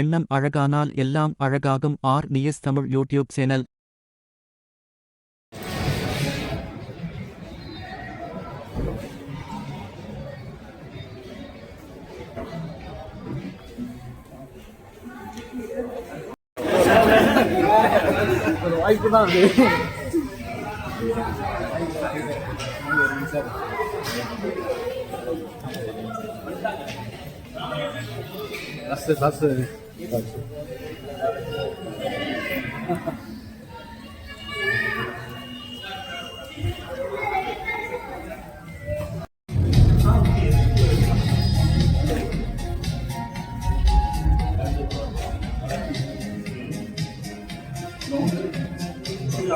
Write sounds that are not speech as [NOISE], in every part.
எண்ணம் அழகானால் எல்லாம் அழகாகும். R. News Tamil YouTube channel. வாய்ப்பு தான் அது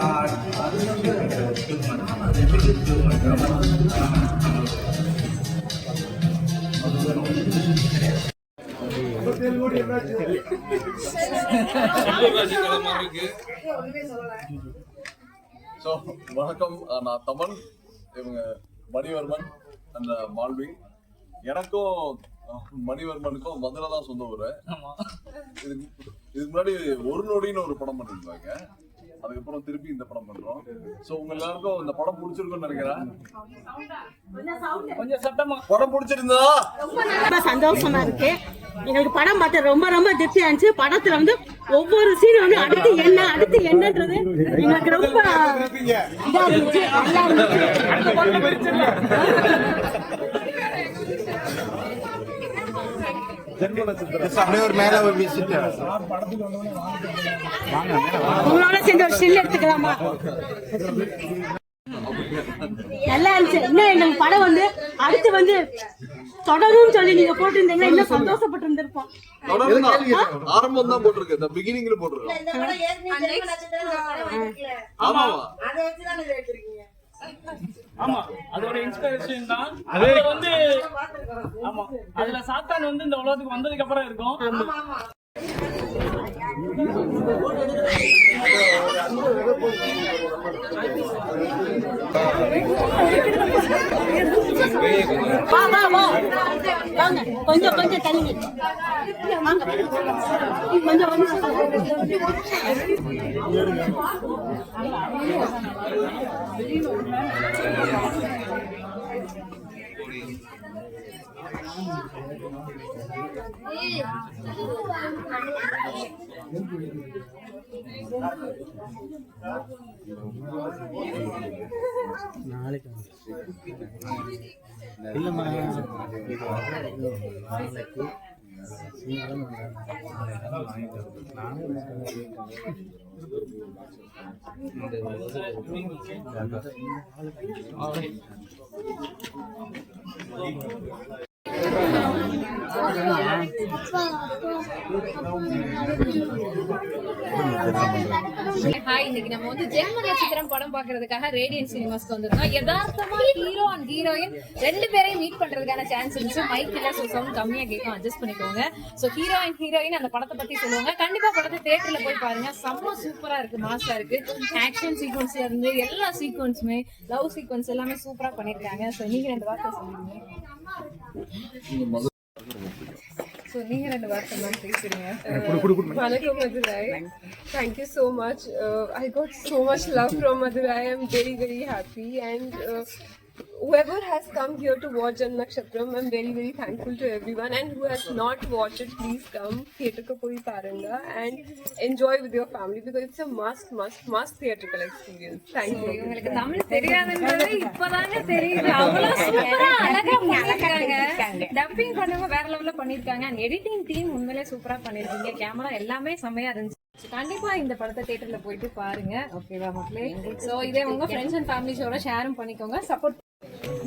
아, 아는 형들, 기억만 하나, 내가 기억만 하나. ஸோ வணக்கம். நான் தமன். இவங்க மணிவர்மன் அந்த மால்வி. எனக்கும் மணிவர்மனுக்கும் மதுரை தான் சொந்த ஊர். இதுக்கு இதுக்கு முன்னாடி ஒரு நொடின்னு ஒரு படம் பண்ணியிருந்தாங்க அதுக்கப்புறம் திருப்பி இந்த படம் பண்றோம். ஸோ உங்க எல்லாருக்கும் இந்த படம் பிடிச்சிருக்கும்னு நினைக்கிறேன். கொஞ்சம் சத்தமா. படம் பிடிச்சிருந்தா ரொம்ப சந்தோஷமா இருக்கு. எங்களுக்கு படம் பார்த்து ரொம்ப ரொம்ப திருப்தியா இருந்துச்சு. படத்துல வந்து ஒவ்வொரு சீன் வந்து அடுத்து என்ன அடுத்து என்னன்றது எங்களுக்கு ரொம்ப இதா இருந்துச்சு நல்லா இருந்துச்சு அப்படியே ஒரு மேல ஒரு விசிட் உங்களோட சேர்ந்து ஒரு ஸ்டில் எடுத்துக்கலாமா? நல்லா இருந்துச்சு. இன்னும் படம் வந்து அடுத்து வந்து தொடரும்னு சொல்லி நீங்க போட்டிருந்தீங்கன்னா இன்னும் சந்தோஷப்பட்டு இருந்திருப்போம் ஆரம்பம் தான் போட்டிருக்கு இந்த பிகினிங்ல போட்டிருக்கோம் ஆமாவா? ஆமா அதோட இன்ஸ்பிரேஷன் தான். அதுல வந்து ஆமா அதுல சாத்தான் வந்து இந்த உலகத்துக்கு வந்ததுக்கு அப்புறம் இருக்கும். வா வா வா. வாங்க. கொஞ்சம் கொஞ்சம் தள்ளுங்க வாங்க. கொஞ்சம். நாளைக்கு. இல்லம்மா ஹாய் இன்னைக்கு நம்ம வந்து ஜென்ம நட்சத்திரம் படம் பாக்குறதுக்காக ரேடியன் சினிமாஸ்க்கு வந்திருக்கோம் யதார்த்தமா ஹீரோ அண்ட் ஹீரோயின் ரெண்டு பேரையும் மீட் பண்றதுக்கான சான்ஸ் இருந்துச்சு. மைக் இல்ல ஸோ சவுண்ட் கம்மியா கேட்கும். அட்ஜஸ்ட் பண்ணிக்கோங்க. ஸோ ஹீரோ அண்ட் ஹீரோயின் அந்த படத்தை பத்தி சொல்லுவாங்க. கண்டிப்பா படத்தை தேட்டர்ல போய் பாருங்க. செம்ம சூப்பரா இருக்கு. மாசா இருக்கு. ஆக்ஷன் சீக்வன்ஸ்ல இருந்து எல்லா சீக்வன்ஸுமே லவ் சீக்வன்ஸ் எல்லாமே சூப்பரா பண்ணிருக்காங்க. ஸோ நீங்க ரெண்டு வார்த்தை சொல்லுங்க. ஸோ நீங்க ரெண்டு வார்த்தை மேம் பேசுறீங்க Vanakkam Madurai. Thank you so much. Uh, I got so much love from Madurai. I'm very, very happy. Uh, whoever has come here to watch Jan Nakshatram, I'm very, very thankful to everyone. And who has not watched it, please come theatre koi paranga and enjoy with your family because it's a must, must, must theatrical experience. Thank you. இவங்களுக்கு தமிழ் தெரியாதுன்றது இப்பதாங்க தெரியுது அவ்வளவு சூப்பரா அழகா பண்ணிருக்காங்க dubbing பண்ணவங்க வேற லெவல்ல பண்ணிருக்காங்க அண்ட் எடிட்டிங் டீம் உண்மையிலே சூப்பரா பண்ணிருக்கீங்க கேமரா எல்லாமே செம்மையா இருந்துச்சு கண்டிப்பா இந்த படத்தை தியேட்டர்ல போயிட்டு பாருங்க ஓகேவா மக்களே சோ இதே உங்க ஃப்ரெண்ட்ஸ் அண்ட் ஃபேமிலிஸோட ஷேரும் பண்ணிக்கோங்க சப்போர்ட்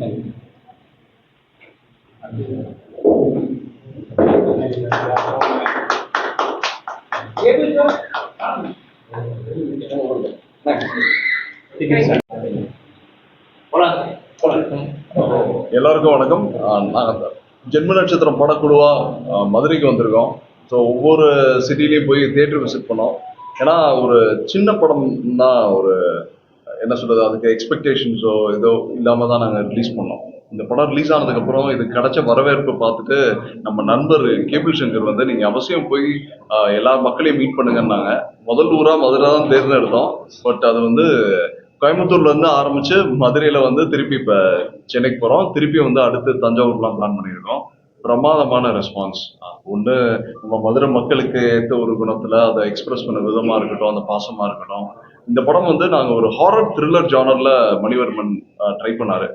கை எல்லாருக்கும் வணக்கம். நாங்கள் ஜென்ம நட்சத்திரம் படக்குழுவாக மதுரைக்கு வந்திருக்கோம். ஸோ ஒவ்வொரு சிட்டிலையும் போய் தேட்டர் விசிட் பண்ணோம். ஏன்னா ஒரு சின்ன படம் தான் ஒரு என்ன சொல்றது அதுக்கு எக்ஸ்பெக்டேஷன்ஸோ ஏதோ இல்லாமல் தான் நாங்கள் ரிலீஸ் பண்ணோம். இந்த படம் ரிலீஸ் ஆனதுக்கப்புறம் இது கிடைச்ச வரவேற்பு பார்த்துட்டு நம்ம நண்பர் கேபிள் சங்கர் வந்து நீங்கள் அவசியம் போய் எல்லா மக்களையும் மீட் பண்ணுங்கன்னாங்க. முதல் ஊராக மதுரை தான் தேர்ந்தெடுத்தோம். பட் அது வந்து கோயம்புத்தூர்ல இருந்து ஆரம்பிச்சு மதுரையில வந்து திருப்பி இப்ப சென்னைக்கு போறோம். திருப்பி வந்து அடுத்து தஞ்சாவூர்லாம் பிளான் பண்ணியிருக்கோம். பிரமாதமான ரெஸ்பான்ஸ் ஒன்று நம்ம மதுரை மக்களுக்கு ஏற்ற ஒரு குணத்துல அதை எக்ஸ்பிரஸ் பண்ண விதமா இருக்கட்டும் அந்த பாசமா இருக்கட்டும். இந்த படம் வந்து நாங்க ஒரு ஹாரர் த்ரில்லர் ஜானர்ல மணிவர்மன் ட்ரை பண்ணாரு.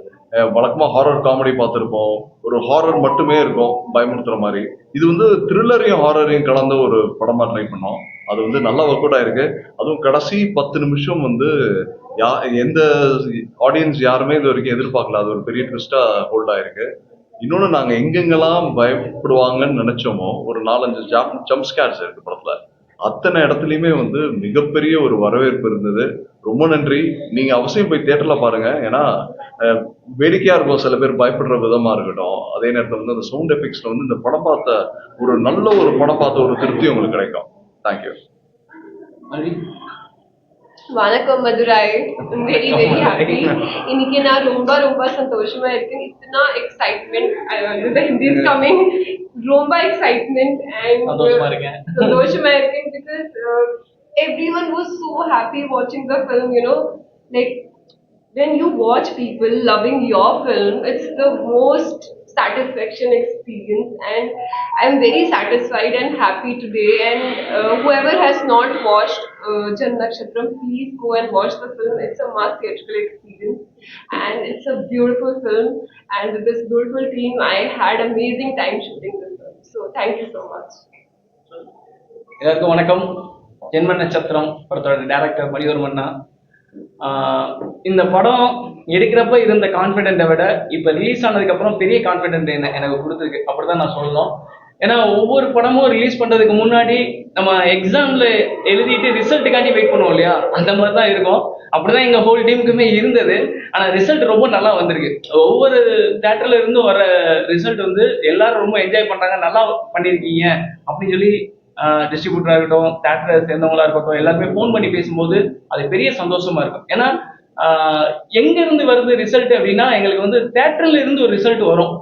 வழக்கமா ஹாரர் காமெடி பார்த்துருப்போம். ஒரு ஹாரர் மட்டுமே இருக்கும் பயமுறுத்துற மாதிரி. இது வந்து த்ரில்லரையும் ஹாரரையும் கலந்த ஒரு படமா ட்ரை பண்ணோம். அது வந்து நல்லா ஒர்க் அவுட் ஆயிருக்கு. அதுவும் கடைசி பத்து நிமிஷம் வந்து யா எந்த ஆடியன்ஸ் யாருமே இது வரைக்கும் எதிர்பார்க்கல. அது ஒரு பெரிய ட்விஸ்டா ஹோல்ட் ஆயிருக்கு. இன்னொன்று நாங்கள் எங்கெங்கெல்லாம் பயப்படுவாங்கன்னு நினைச்சோமோ ஒரு நாலஞ்சு ஜாம் ஜம்ப் ஸ்கேர்ஸ் இருக்கு படத்துல. அத்தனை இடத்துலையுமே வந்து மிகப்பெரிய ஒரு வரவேற்பு இருந்தது. ரொம்ப நன்றி. நீங்க அவசியம் போய் தேட்டர்ல பாருங்க. ஏன்னா வேடிக்கையா இருக்கும். சில பேர் பயப்படுற விதமா இருக்கட்டும். அதே நேரத்தில் வந்து அந்த சவுண்ட் எஃபெக்ட்ஸ்ல வந்து இந்த படம் பார்த்த ஒரு நல்ல ஒரு படம் பார்த்த ஒரு திருப்தி உங்களுக்கு கிடைக்கும். தேங்க்யூ வணக்கம் மதுராய் வெரி வெரி ஹாப்பி இன்னைக்கு நான் ரொம்ப ரொம்ப சந்தோஷமா இருக்கேன் இத்தனா excitement the Hindi is coming ரொம்ப எக்ஸைட்மெண்ட் and சந்தோஷமா இருக்கேன். சந்தோஷமா இருக்கேன் because uh, everyone was so happy watching the film you know like when you watch people loving your film it's the most satisfaction experience and i'm very satisfied and happy today and uh, whoever has not watched uh, Jan Nakshatram please go and watch the film it's a must theatrical experience and it's a beautiful film and with this beautiful team i had amazing time shooting this film so thank you so much எல்லாருக்கும் வணக்கம் ஜென்ம நட்சத்திரம் படத்தோட director மணிவர்மன்னா ஆஹ் இந்த படம் எடுக்கிறப்ப இருந்த கான்ஃபிடென்ட்டை விட இப்போ ரிலீஸ் ஆனதுக்கப்புறம் பெரிய கான்ஃபிடென்ட் என்ன எனக்கு கொடுத்துருக்கு. அப்படிதான் நான் சொல்லணும். ஏன்னா ஒவ்வொரு படமும் ரிலீஸ் பண்றதுக்கு முன்னாடி நம்ம எக்ஸாமில் எழுதிட்டு ரிசல்ட்டுக்காண்டி வெயிட் பண்ணுவோம் இல்லையா? அந்த மாதிரி தான் இருக்கும். அப்படிதான் எங்கள் ஹோல் டீமுக்குமே இருந்தது. ஆனால் ரிசல்ட் ரொம்ப நல்லா வந்திருக்கு. ஒவ்வொரு தேட்டர்ல இருந்து வர ரிசல்ட் வந்து எல்லாரும் ரொம்ப என்ஜாய் பண்ணுறாங்க நல்லா பண்ணியிருக்கீங்க. அப்படின்னு சொல்லி டிஸ்ட்ரிபியூட்டராக இருக்கட்டும் தேட்டரை சேர்ந்தவங்களா இருக்கட்டும் எல்லாருமே ஃபோன் பண்ணி பேசும்போது அது பெரிய சந்தோஷமா இருக்கும். ஏன்னா எங்க இருந்து வருது ரிசல்ட் அப்படின்னா எங்களுக்கு வந்து தேட்டர்ல இருந்து ஒரு ரிசல்ட் வரும்.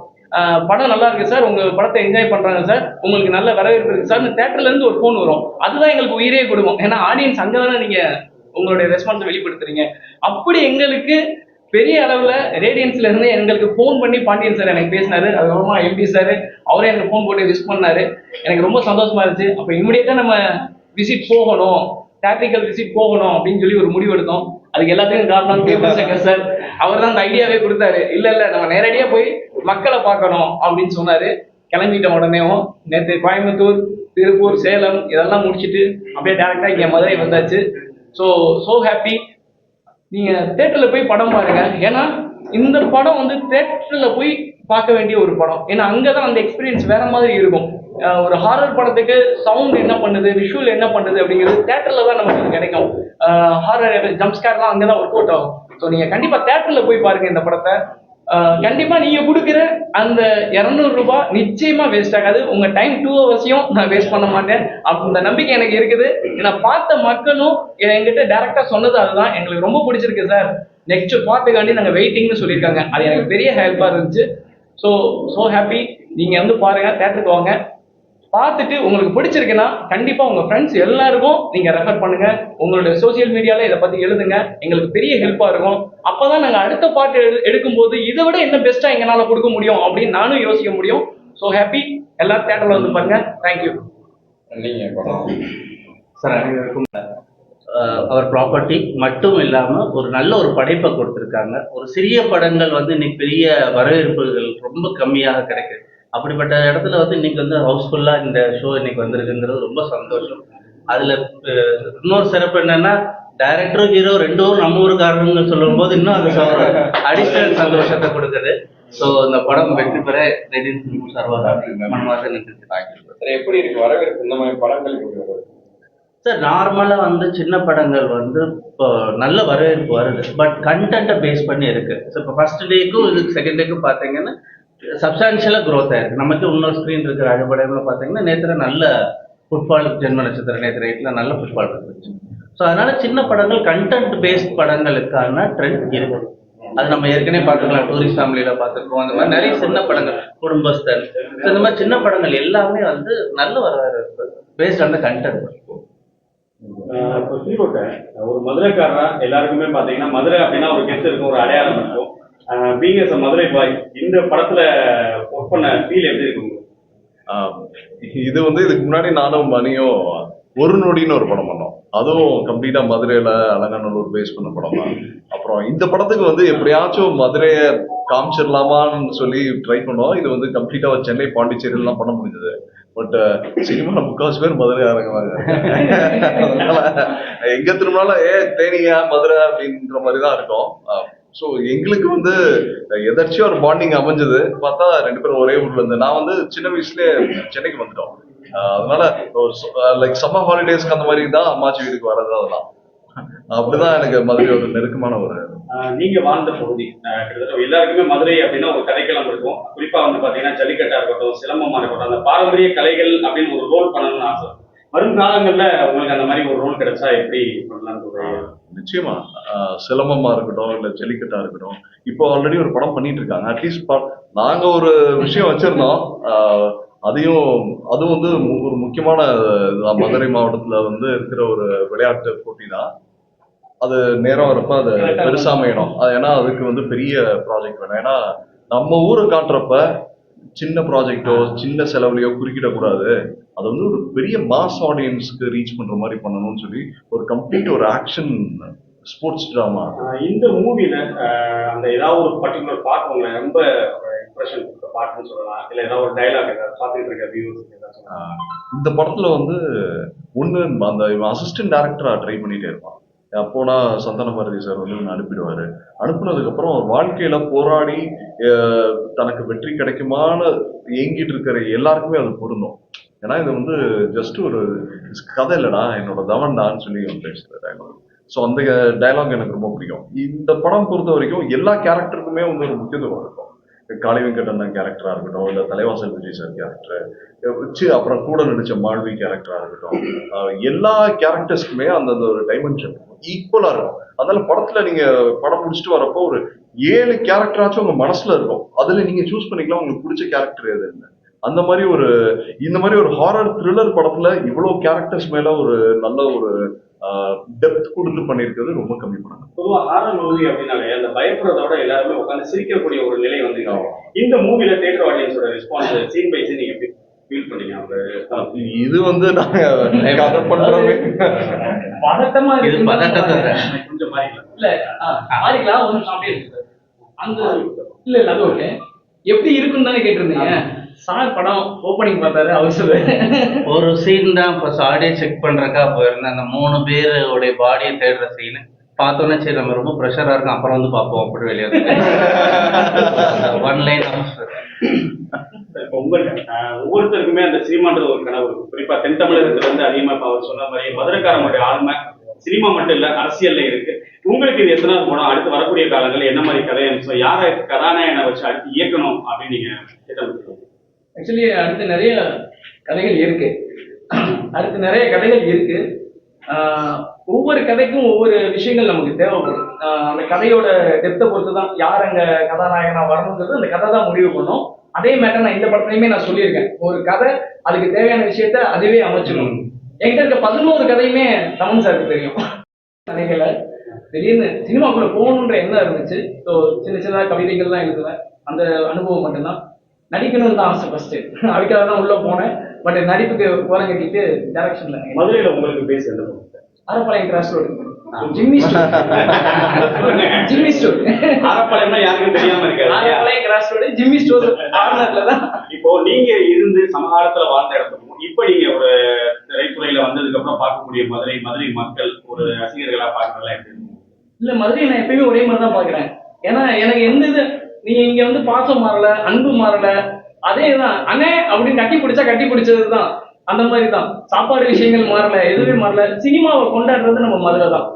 படம் நல்லா இருக்கு சார் உங்க படத்தை என்ஜாய் பண்றாங்க சார் உங்களுக்கு நல்ல வரவேற்பு இருக்கு சார் தேட்டர்ல இருந்து ஒரு ஃபோன் வரும். அதுதான் எங்களுக்கு உயிரே கொடுக்கும். ஏன்னா ஆடியன்ஸ் அங்க தானே நீங்க உங்களுடைய ரெஸ்பான்ஸை வெளிப்படுத்துறீங்க. அப்படி எங்களுக்கு பெரிய அளவில் ரேடியன்ஸ்ல இருந்து எங்களுக்கு ஃபோன் பண்ணி பாண்டியன் சார் எனக்கு பேசினாரு. அதுக்கப்புறமா எம்பி சார் அவரே எனக்கு ஃபோன் போட்டு விஷ் பண்ணாரு. எனக்கு ரொம்ப சந்தோஷமா இருந்துச்சு. அப்போ இமிடியேட்டா நம்ம விசிட் போகணும். டாக்டிக்கல் விசிட் போகணும் அப்படின்னு சொல்லி ஒரு முடிவு எடுத்தோம். அதுக்கு எல்லாத்துக்கும் காரணம் கேபிள் சங்கர் சார் அவர் தான் அந்த ஐடியாவே கொடுத்தாரு. இல்ல இல்ல நம்ம நேரடியா போய் மக்களை பார்க்கணும் அப்படின்னு சொன்னாரு. கிளம்பிட்ட உடனேவும். நேற்று கோயம்புத்தூர் திருப்பூர் சேலம் இதெல்லாம் முடிச்சுட்டு அப்படியே டேரக்டா இங்க மதுரை வந்தாச்சு. ஸோ ஸோ ஹாப்பி நீங்க தேட்டர்ல போய் படம் பாருங்க. ஏன்னா இந்த படம் வந்து தேட்டர்ல போய் பார்க்க வேண்டிய ஒரு படம். ஏன்னா அங்கதான் அந்த எக்ஸ்பீரியன்ஸ் வேற மாதிரி இருக்கும். ஒரு ஹாரர் படத்துக்கு சவுண்ட் என்ன பண்ணுது விஷுவல் என்ன பண்ணுது அப்படிங்கிறது தேட்டரில் தான் நமக்கு கிடைக்கும். ஹாரர் ஜம்ப்ஸ்கேர்லாம் அங்கே தான் ஒர்க் அவுட் ஆகும். ஸோ நீங்க கண்டிப்பா தேட்டரில் போய் பாருங்க இந்த படத்தை. கண்டிப்பா நீங்க கொடுக்குற அந்த 200 ரூபாய் நிச்சயமா வேஸ்ட் ஆகாது. உங்க டைம் டூ ஹவர்ஸையும் நான் வேஸ்ட் பண்ண மாட்டேன். அந்த நம்பிக்கை எனக்கு இருக்குது. ஏன்னா பார்த்த மக்களும் என்கிட்ட டேரக்டா சொன்னது அதுதான். எங்களுக்கு ரொம்ப பிடிச்சிருக்கு சார் நெக்ஸ்ட் பார்ட்டுக்காண்டி நாங்க வெயிட்டிங்னு சொல்லியிருக்காங்க. அது எனக்கு பெரிய ஹெல்ப்பா இருந்துச்சு. ஸோ ஸோ ஹாப்பி நீங்க வந்து பாருங்க தேட்டருக்கு வாங்க. பார்த்துட்டு உங்களுக்கு பிடிச்சிருக்குன்னா கண்டிப்பா உங்க ஃப்ரெண்ட்ஸ் எல்லாருக்கும் நீங்க ரெஃபர் பண்ணுங்க. உங்களுடைய சோஷியல் மீடியால இதை பத்தி எழுதுங்க. எங்களுக்கு பெரிய ஹெல்ப்பா இருக்கும். அப்பதான் நாங்க அடுத்த பாட்டு எடு- எடுக்கும்போது இதை விட என்ன பெஸ்டா எங்களால கொடுக்க முடியும் அப்படின்னு நானும் யோசிக்க முடியும். ஸோ ஹாப்பி எல்லாரும் தேட்டர்ல வந்து பாருங்க. தேங்க்யூ சார் அனைவருக்கும் அவர் ப்ராப்பர்ட்டி மட்டும் இல்லாமல் ஒரு நல்ல ஒரு படைப்பை கொடுத்துருக்காங்க. ஒரு சிறிய படங்கள் வந்து இன்னைக்கு பெரிய வரவேற்புகள் ரொம்ப கம்மியாக கிடைக்குது. அப்படிப்பட்ட இடத்துல வந்து இன்னைக்கு வந்து ஹவுஸ்ஃபுல்லாக இந்த ஷோ இன்னைக்கு வந்திருக்குங்கிறது ரொம்ப சந்தோஷம். அதில் இன்னொரு சிறப்பு என்னன்னா டைரக்டரும் ஹீரோ ரெண்டும் நம்ம ஊருக்காரங்க சொல்லும்போது இன்னும் அது அடிஷனல் சந்தோஷத்தை கொடுக்குது. ஸோ இந்த படம் வெற்றி பெற ரெடி சர்வாக மனமாக நின்று சார் எப்படி இருக்கு வரவேற்பு? இந்த மாதிரி வருது? சார் நார்மலா வந்து சின்ன படங்கள் வந்து இப்போ நல்ல வரவேற்பு வருது. பட் கண்டென்ட்டை பேஸ் பண்ணி இருக்கு. ஸோ இப்போ ஃபர்ஸ்ட் டேக்கும் இதுக்கு செகண்ட் டேக்கும் பார்த்தீங்கன்னா சப்ஸ்டான்ஷியலாக க்ரோத் ஆயிருக்கு. நமக்கு இன்னொரு ஸ்க்ரீன் இருக்கிற அடிப்படையில் பார்த்தீங்கன்னா நேற்று நல்ல ஃபுட்பால் ஜென்ம நட்சத்திரம் நேற்று நைட்டில் நல்ல ஃபுட்பால் இருந்துச்சு. ஸோ அதனால சின்ன படங்கள் கண்டென்ட் பேஸ்ட் படங்களுக்கான ட்ரெண்ட் இருக்கு. அது நம்ம ஏற்கனவே பார்த்துக்கலாம் டூரிஸ்ட் ஃபேமிலியில் பார்த்துருக்கோம். அந்த மாதிரி நிறைய சின்ன படங்கள் குடும்பஸ்தன் இந்த மாதிரி சின்ன படங்கள் எல்லாமே வந்து நல்ல வரவேற்பு பேஸ்ட் ஆன் த கண்டென்ட் இப்போ ஹீரோட்ட ஒரு மதுரைக்காரரா எல்லாருக்குமே பாத்தீங்கன்னா மதுரை அப்படின்னா ஒரு கெஸ்ட் இருக்கும் ஒரு அடையாளம் இருக்கும். பீங் எஸ் மதுரை பாய் இந்த படத்துல ஒர்க் பண்ண ஃபீல் எப்படி இருக்கு இது வந்து இதுக்கு முன்னாடி நானும் மணியும் ஒரு நொடின்னு ஒரு படம் பண்ணோம். அதுவும் கம்ப்ளீட்டா மதுரையில அலங்காநல்லூர் பேஸ் பண்ண படம் தான். அப்புறம் இந்த படத்துக்கு வந்து எப்படியாச்சும் மதுரையை காமிச்சிடலாமான்னு சொல்லி ட்ரை பண்ணோம். இது வந்து கம்ப்ளீட்டா சென்னை பாண்டிச்சேரியிலாம் பண்ண முடிஞ்சது. பட் சினிமா முக்காவாசி பேர் மதுரை இறங்குவாங்க அதனால எங்க திரும்பினாலும் ஏ தேனியா மதுரை அப்படின்ற மாதிரி தான் இருக்கும். ஸோ எங்களுக்கு வந்து எதாச்சும் ஒரு பாண்டிங் அமைஞ்சது. பார்த்தா ரெண்டு பேரும் ஒரே ஊர்ல இருந்து. நான் வந்து சின்ன வயசுலயே சென்னைக்கு வந்துட்டோம். அதனால ஒரு லைக் சம்மர் ஹாலிடேஸ்க்கு அந்த மாதிரி தான் அம்மாச்சி வீட்டுக்கு வர்றது அதெல்லாம். அப்படிதான் எனக்கு மதுரை ஒரு நெருக்கமான ஒரு நீங்க வாழ்ந்த பகுதி. கிட்டத்தட்ட எல்லாருக்குமே மதுரை அப்படின்னா ஒரு கலைக்களம் இருக்கும். குறிப்பா வந்து பாத்தீங்கன்னா ஜல்லிக்கட்டா இருக்கட்டும் சிலம்பமா இருக்கட்டும் அந்த பாரம்பரிய கலைகள் அப்படின்னு ஒரு ரோல் பண்ணணும்னு ஆசை. வரும் காலங்கள்ல உங்களுக்கு அந்த மாதிரி ஒரு ரோல் கிடைச்சா எப்படி பண்ணலாம்னு ஒரு நிச்சயமா. சிலம்பமா இருக்கட்டும் இல்ல ஜல்லிக்கட்டா இருக்கட்டும் இப்போ ஆல்ரெடி ஒரு படம் பண்ணிட்டு இருக்காங்க அட்லீஸ்ட் நாங்க ஒரு விஷயம் வச்சிருந்தோம். அதையும் அதுவும் வந்து ஒரு முக்கியமான. மதுரை மாவட்டத்துல வந்து இருக்கிற ஒரு விளையாட்டு போட்டி தான். அது நேரம் வரப்ப அது பெருசா அமையணும் அது ஏன்னா அதுக்கு வந்து பெரிய ப்ராஜெக்ட் வேணும். ஏன்னா நம்ம ஊரை காட்டுறப்ப சின்ன ப்ராஜெக்டோ சின்ன செலவுலையோ குறுக்கிடக்கூடாது. அது வந்து ஒரு பெரிய மாஸ் ஆடியன்ஸ்க்கு ரீச் பண்ற மாதிரி பண்ணணும்னு சொல்லி ஒரு கம்ப்ளீட் ஒரு ஆக்ஷன் ஸ்போர்ட்ஸ் ட்ராமா இந்த மூவில அந்த ஏதாவது ஒரு பர்டிகுலர் பார்ட் உங்களை ரொம்ப இம்ப்ரெஷன் கொடுத்த பார்ட்னு சொல்லலாம். இல்ல ஏதாவது ஒரு டைலாக் ஏதாவது பார்த்துட்டு இருக்க சொல்லலாம். இந்த படத்துல வந்து ஒண்ணு அந்த அசிஸ்டன்ட் டேரக்டரா ட்ரை பண்ணிட்டே இருப்பான். அப்போனா சந்தன பாரதி சார் வந்து அனுப்பிடுவார். அனுப்பிடுவாரு அவர் வாழ்க்கையில் போராடி தனக்கு வெற்றி கிடைக்குமான்னு ஏங்கிட்டு இருக்கிற எல்லாருக்குமே அது பொருந்தும். ஏன்னா இது வந்து ஜஸ்ட் ஒரு கதை இல்லைடா என்னோட தவன் தான் சொல்லி அவன் ஸோ அந்த டைலாக் எனக்கு ரொம்ப பிடிக்கும். இந்த படம் பொறுத்த வரைக்கும் எல்லா கேரக்டருக்குமே வந்து ஒரு முக்கியத்துவம் இருக்கும். காளி வெங்கடண்ணன் கேரக்டராக இருக்கட்டும் இல்லை தலைவாசல் விஜய் சார் கேரக்டர் வச்சு அப்புறம் கூட நடித்த மாழ்வி கேரக்டராக இருக்கட்டும். எல்லா கேரக்டர்ஸ்க்குமே அந்தந்த ஒரு டைமென்ஷன் ஈக்குவலா இருக்கும். அதனால படத்துல நீங்க படம் முடிச்சுட்டு வரப்போ ஒரு ஏழு கேரக்டராச்சும் உங்க மனசுல இருக்கும். அதுல நீங்க சூஸ் பண்ணிக்கலாம் உங்களுக்கு பிடிச்ச கேரக்டர் எதுன்னு அந்த மாதிரி ஒரு இந்த மாதிரி ஒரு ஹாரர் த்ரில்லர் படத்துல இவ்வளவு கேரக்டர்ஸ் மேல ஒரு நல்ல ஒரு டெப்த் கொடுத்து பண்ணியிருக்கிறது ரொம்ப கம்மி பண்ணாங்க பொதுவாக ஹாரர் மூவி அப்படின்னாலே அந்த பயப்படுறதோட எல்லாருமே உட்காந்து சிரிக்கக்கூடிய ஒரு நிலை வந்து இந்த மூவில தேட்டர் ஆடியன்ஸோட ரெஸ்பான்ஸ் சீன் பை சீன் நீங்க ஃபீல் பண்ணீங்க அவங்க இது வந்து நாங்க கதை பண்றோமே. பதட்டமா இது இருக்கு பதட்டத்தை. கொஞ்சம் மாறிக்கலாம் இல்ல. மாறிக்கலாம் ஒன்றும் அப்படியே இருக்கு. அந்த இல்ல இல்ல அது ஓகே எப்படி இருக்குன்னு தானே கேட்டிருந்தீங்க. சார் படம் ஓப்பனிங் பார்த்தாரு அவர் சொல்லு ஒரு சீன் தான் இப்போ ஆடியோ செக் பண்றக்கா போயிருந்தேன். அந்த மூணு பேருடைய பாடியை தேடுற சீன் பார்த்தோன்னே சரி நம்ம ரொம்ப ப்ரெஷரா இருக்கும். அப்புறம் வந்து பார்ப்போம். அப்படி வெளியே [LAUGHS] ஒன் லைன் இப்போ உங்கள்கிட்ட ஆஹ், ஒவ்வொருத்தருக்குமே அந்த சினிமான்றது ஒரு கனவு. இருக்கும் குறிப்பா தென் தமிழகத்துல இருந்து அதிகமா இப்ப அவர் சொன்ன மாதிரி மதுரைக்காரங்களுடைய ஆளுமை சினிமா மட்டும் இல்ல அரசியல்ல இருக்கு. உங்களுக்கு இது எத்தனாவது படம் அடுத்து வரக்கூடிய காலங்கள் என்ன மாதிரி கதை அம்சம் யாரை கதாநாயகனை வச்சு அடுத்து இயக்கணும் அப்படின்னு நீங்க திட்டமிட்டு ஆக்சுவலி அடுத்து நிறைய கதைகள் இருக்கு. அடுத்து நிறைய கதைகள் இருக்கு. ஆஹ் ஒவ்வொரு கதைக்கும் ஒவ்வொரு விஷயங்கள் நமக்கு தேவைப்படும். ஆஹ் அந்த கதையோட டெப்த்தை பொறுத்து தான் யார் அங்க கதாநாயகனா வரணுங்கிறது அந்த கதை தான் முடிவு பண்ணும். அதே மேட்டர் நான் இந்த படத்துலையுமே நான் சொல்லியிருக்கேன். ஒரு கதை அதுக்கு தேவையான விஷயத்த அதுவே அமைச்சிடும். என்கிட்ட இருக்க பதினோரு கதையுமே தமிழ் சாருக்கு தெரியும். கதைகளை திடீர்னு சினிமாக்குள்ள போகணுன்ற எண்ணம் இருந்துச்சு. ஸோ சின்ன சின்ன கவிதைகள்லாம் எழுதுவேன். அந்த அனுபவம் மட்டும்தான். நடிக்கணும்னு தான் ஆசை ஃபர்ஸ்ட் அதுக்காக தான் உள்ள போனேன். பட் நடிப்புக்கு கோலம் கட்டிட்டு டைரக்ஷன்ல மதுரையில உங்களுக்கு பேச Arappalayam cross road Jimmy store [LAUGHS] ஆரப்பாளையம்னா யாருக்கும் தெரியாம இருக்காது. கிராஸ் ரோடு ஜிம்மி ஸ்டோர் கார்னர்ல தான். இப்போ நீங்க இருந்து சமகாலத்துல வாழ்ந்த இடத்துக்கும் இப்ப நீங்க ஒரு திரைத்துறையில வந்ததுக்கு அப்புறம் பார்க்கக்கூடிய மதுரை மதுரை மக்கள் ஒரு ரசிகர்களா பார்க்கறதெல்லாம் எப்படி? இல்ல மதுரை நான் எப்பயுமே ஒரே மாதிரி தான் பாக்குறேன் ஏன்னா எனக்கு எந்த இது நீங்க இங்க வந்து பாசம் மாறல அன்பு மாறல அதே தான். அண்ணே அப்படின்னு கட்டி பிடிச்சா கட்டி பிடிச்சது தான். அந்த மாதிரி தான். சாப்பாடு விஷயங்கள் மாறல எதுவுமே மாறல. சினிமாவை கொண்டாடுறது நம்ம மதுரை தான்.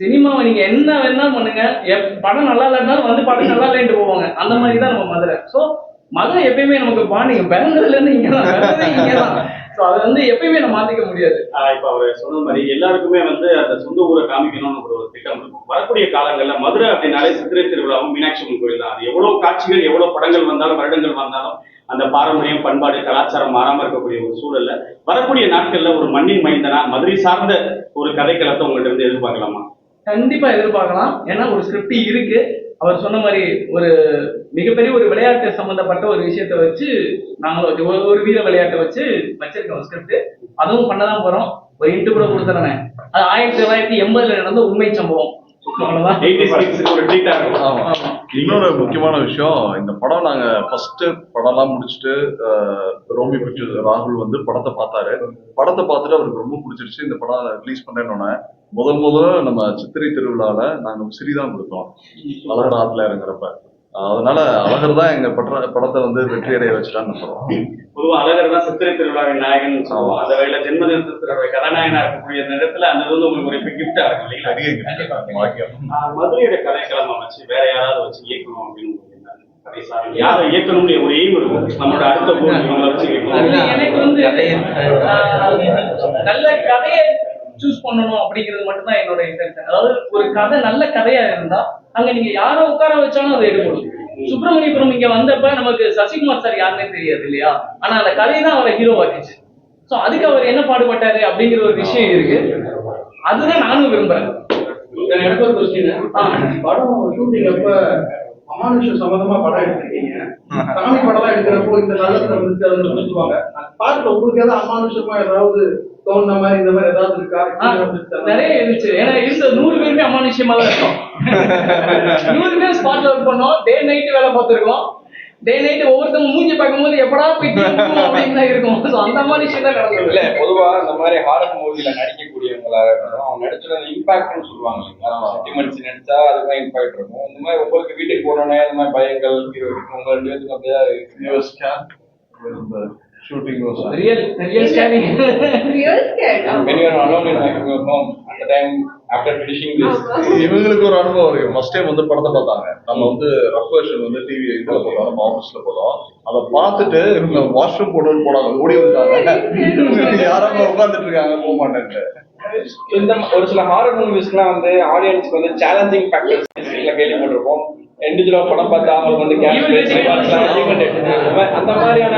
சினிமாவை நீங்க என்ன வேணா பண்ணுங்க. எப்- படம் நல்லா இல்லைனாலும் வந்து படம் நல்லா இல்லைன்ட்டு போவாங்க. அந்த மாதிரி தான் நம்ம மதுரை. ஸோ மதுரை எப்பயுமே நமக்கு பாண்டிங்க பிறந்ததுல இருந்து இங்க தான். இங்க தான். ஸோ அதை வந்து எப்பயுமே நம்ம மாத்திக்க முடியாது. ஆஹ் இப்ப அவர் சொன்ன மாதிரி எல்லாருக்குமே வந்து அந்த சொந்த ஊரை காமிக்கணும்னு ஒரு திட்டம் இருக்கும். வரக்கூடிய காலங்கள்ல மதுரை அப்படின்னாலே சித்திரை திருவிழாவும் மீனாட்சி அம்மன் கோயில் தான். அது எவ்வளவு காட்சிகள் எவ்வளவு படங்கள் வந்தாலும் வருடங்கள் வந்தாலும் அந்த பாரம்பரியம் பண்பாடு கலாச்சாரம் மாறாம இருக்கக்கூடிய ஒரு சூழல்ல வரக்கூடிய நாட்கள்ல ஒரு மண்ணின் மைந்தனா மதுரை சார்ந்த ஒரு கதைக்களத்தை உங்கள்ட்ட இருந்து எதிர்பார்க்கலாமா? கண்டிப்பா எதிர்பார்க்கலாம். ஏன்னா ஒரு ஸ்கிரிப்ட் இருக்கு. அவர் சொன்ன மாதிரி ஒரு மிகப்பெரிய ஒரு விளையாட்டு சம்பந்தப்பட்ட ஒரு விஷயத்த வச்சு நாங்களும் ஒரு ஒரு வீர விளையாட்டை வச்சு வச்சிருக்கோம் ஸ்கிரிப்ட் அதுவும் பண்ணதான் போறோம். ஒரு இன்ட்டு கூட கொடுத்துறேன். அது ஆயிரத்தி தொள்ளாயிரத்தி எண்பதுல நடந்த உண்மை சம்பவம். அவ்வளவுதான். 80s kids க்கு ஒரு ட்ரீட்டா இருக்கும் ஆமா. ஆமா. இன்னொரு முக்கியமான விஷயம் இந்த படம் நாங்க ஃபர்ஸ்ட் படம்லாம் முடிச்சுட்டு அஹ், ரோமி பிக்சர்ஸ் ராகுல் வந்து படத்தை பார்த்தாரு. படத்தை பார்த்துட்டு அவருக்கு ரொம்ப பிடிச்சிருச்சு. இந்த படம் ரிலீஸ் பண்ணேன்னு முதல் முதல்ல நம்ம சித்திரை திருவிழால நாங்க உசிரி தான் கொடுத்தோம். அழகர் ஆத்துல இறங்குறப்ப. அதனால அழகர் தான் எங்க பட படத்தை வந்து வெற்றி அடைய வச்சுட்டான்னு சொல்றோம். பொதுவா அழகர் தான் சித்திரை திருவிழாவின் நாயகன் சொல்லுவோம் அந்த வகையில ஜென்மதினத்தினுடைய கதாநாயகனா இருக்கக்கூடிய நேரத்துல அந்த வந்து உங்களுக்கு ஒரு கிஃப்டா இருக்கும் இல்லைங்களா? மதுரையோட கதைக்களமா வச்சு வேற யாராவது வச்சு இயக்கணும் அப்படின்னு யாரை இயக்கணும்னு ஒரு எய்ம் இருக்கும் நம்மளோட அடுத்த போர் இவங்களை வச்சு எனக்கு வந்து நல்ல கதையை சூஸ் பண்ணணும் அப்படிங்கிறது மட்டும்தான் என்னோட இன்டென்ஷன் அதாவது ஒரு கதை நல்ல கதையா இருந்தா அங்க நீங்க யாரை உட்கார வச்சாலும் அதை எடுக்கணும் சுப்பிரமணியபுரம் இங்க வந்தப்ப நமக்கு சசிகுமார் சார் யாருன்னே தெரியாது இல்லையா? ஆனா அந்த கதை தான் அவரை ஹீரோ ஆக்கிச்சு. சோ அதுக்கு அவர் என்ன பாடுபட்டாரு அப்படிங்கிற ஒரு விஷயம் இருக்கு. அதுதான் நானும் விரும்புறேன். எனக்கு ஒரு கொஸ்டின் படம் ஷூட்டிங் அப்ப அமானுஷம் சம்பந்தமா படம் எடுத்திருக்கீங்க. சாமி படம் எடுக்கிறப்போ இந்த காலத்துல வந்து அதை சொல்லுவாங்க பாட்டுல உங்களுக்கு ஏதாவது அமானுஷமா ஏதாவது தோணுன மாதிரி இந்த மாதிரி ஏதாவது இருக்கா? நிறைய இருந்துச்சு. ஏன்னா இருந்த நூறு பேருமே அமானுஷ்யமா தான் இருக்கும். [LAUGHS] நூறு பேர் ஸ்பாட்ல ஒர்க் பண்ணோம். டே நைட் வேலை பார்த்துருக்கோம். டே நைட் ஒவ்வொருத்தவங்க மூஞ்சி பார்க்கும்போது எப்படா போய் தூங்குவோம் அப்படின்னு தான் இருக்கும். ஸோ அந்த மாதிரி விஷயம் தான் நடந்தது. இல்ல பொதுவா இந்த மாதிரி ஹாரர் மூவில நடிக்கக்கூடியவங்களா இருக்கட்டும் அவங்க நடிச்சோட இம்பாக்ட்னு சொல்லுவாங்க சென்டிமெண்ட்ஸ் நடிச்சா அதுதான் இம்பாக்ட் இருக்கும். இந்த மாதிரி உங்களுக்கு வீட்டுக்கு போனோடனே இந்த மாதிரி பயங்கள் ஹீரோ உங்க ரெண்டு பேருக்கு அப்படியே Your scan with the shooting was real real scanning when you are alone in your home at the time after finishing this இவங்களுக்கு ஒரு அனுபவம் இருக்கு. ஃபர்ஸ்ட் டைம் வந்து படத்தை பார்த்தாங்க. நம்ம வந்து ரஃப் வெர்ஷன் வந்து டிவி இதுல போட்டோம் நம்ம ஆஃபீஸ்ல போட்டோம் அதை பார்த்துட்டு இவங்க வாஷ்ரூம் போடணும்னு போனாங்க ஓடி வந்துட்டாங்க. யாராவது உட்கார்ந்துட்டு இருக்காங்க போக மாட்டேன்ட்டு. இந்த ஒரு சில ஹாரர் மூவிஸ்லாம் வந்து ஆடியன்ஸ்க்கு வந்து சேலஞ்சிங் ஃபேக்டர்ஸ் கேள்விப்பட்டிருப்போம். இண்டிவிஜுவலா படம் பார்த்தா அவங்களுக்கு வந்து கேன்சர் அந்த மாதிரியான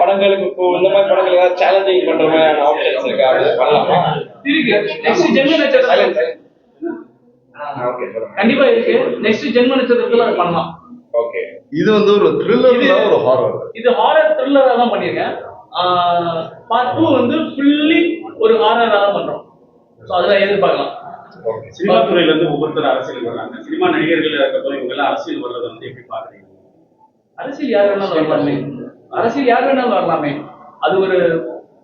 படங்களுக்கு இப்போ இந்த மாதிரி படங்கள் ஏதாவது சேலஞ்சிங் பண்ற மாதிரியான ஆப்ஷன்ஸ் இருக்கா? அது பண்ணலாமா? கண்டிப்பா இருக்கு. நெக்ஸ்ட் ஜென்ம நட்சத்திரத்துல அதை பண்ணலாம். ஓகே இது வந்து ஒரு த்ரில்லர்ல ஒரு ஹாரர் இது ஹாரர் த்ரில்லரா தான் பண்ணியிருக்கேன். பார்ட் டூ வந்து ஃபுல்லி ஒரு ஹாரரா தான் பண்றோம். ஸோ அதில் எதிர்பார்க்கலாம். சினிமா துறையில இருந்து ஒவ்வொருத்தர் அரசியல் வர்றாங்க. சினிமா நடிகர்கள் இருக்கட்டும் இவங்க எல்லாம் அரசியல் வர்றதை வந்து எப்படி பாக்குறீங்க அரசியல் யார் வேணாலும் வரலாமே. அரசியல் யார் வேணாலும் வரலாமே. அது ஒரு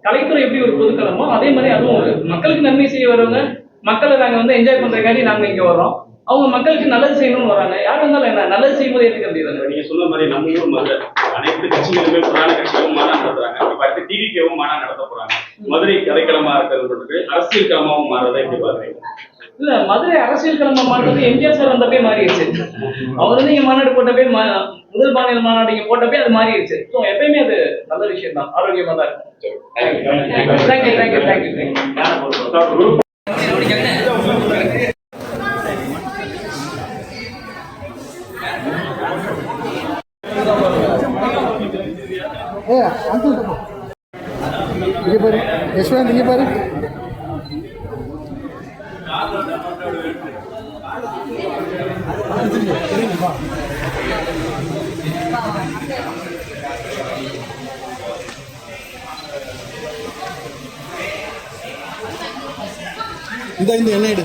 கலைத்துறை எப்படி ஒரு பொதுக்களமோ அதே மாதிரி அதுவும் ஒரு மக்களுக்கு நன்மை செய்ய வரவங்க மக்களை நாங்க வந்து என்ஜாய் பண்றதுக்காண்டி நாங்க இங்க வர்றோம். அவங்க மக்களுக்கு நல்லது செய்யணும்னு வராங்க யார் இருந்தாலும் என்ன நல்லது செய்யும்போது ஏற்றுக்க முடியாது நீங்க சொன்ன மாதிரி நம்ம ஊர் அனைத்து கட்சிகளுமே பிரதான கட்சிகளும் மாநாடு நடத்துறாங்க. இப்ப அடுத்து டிவிகேவும் மாநாடு நடத்த போறாங்க. மதுரை கதைக்களமா இருக்கிறது அரசியல் களமாவும் மாறதை எப்படி பாக்குறீங்க இல்ல மதுரை அரசியல் கிளம்ப மாற்றது எம்ஜிஆர் சார் வந்தப்பே மாறிடுச்சு. அவர் வந்து இங்க மாநாடு போட்டப்பே முதல் மாநில மாநாடு இங்க போட்டப்பே அது மாறிடுச்சு. ஸோ எப்பயுமே அது நல்ல விஷயம் தான் ஆரோக்கியமா தான் இருக்கும். தேங்க்யூ தேங்க்யூ தேங்க்யூ தேங்க்யூ இங்க பாரு. யஸ்வந்த் இங்க பாரு. இந்த இந்த என்ன எடு.